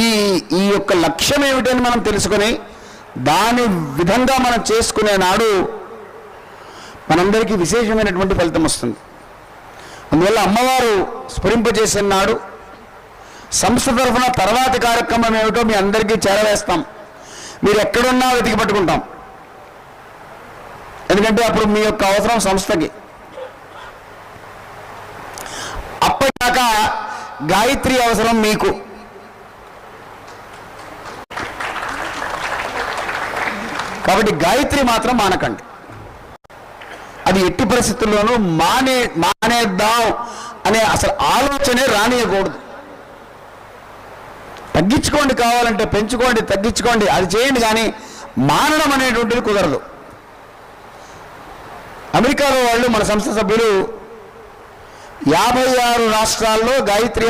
ఈ ఈ యొక్క లక్ష్యం ఏమిటని మనం తెలుసుకొని దాని విధంగా మనం చేసుకునే నాడు మనందరికీ విశేషమైనటువంటి ఫలితం వస్తుంది. అందువల్ల అమ్మవారు స్ఫురింపజేసిన నాడు సంస్థ తరఫున తర్వాతి కార్యక్రమం ఏమిటో మీ అందరికీ చేరవేస్తాం. మీరు ఎక్కడున్నా వెతికి పట్టుకుంటాం. ఎందుకంటే అప్పుడు మీ యొక్క అవసరం సంస్థకి. అప్పటిదాకా గాయత్రి అవసరం మీకు. కాబట్టి గాయత్రి మాత్రం మానకండి. అది ఎట్టి పరిస్థితుల్లోనూ మానే మానేద్దాం అనే అసలు ఆలోచనే రానియకూడదు. తగ్గించుకోండి కావాలంటే పెంచుకోండి తగ్గించుకోండి అది చేయండి కానీ మానడం అనేటువంటిది కుదరదు. అమెరికాలో వాళ్ళు మన సంస్థ సభ్యులు యాభై ఆరు రాష్ట్రాల్లో గాయత్రి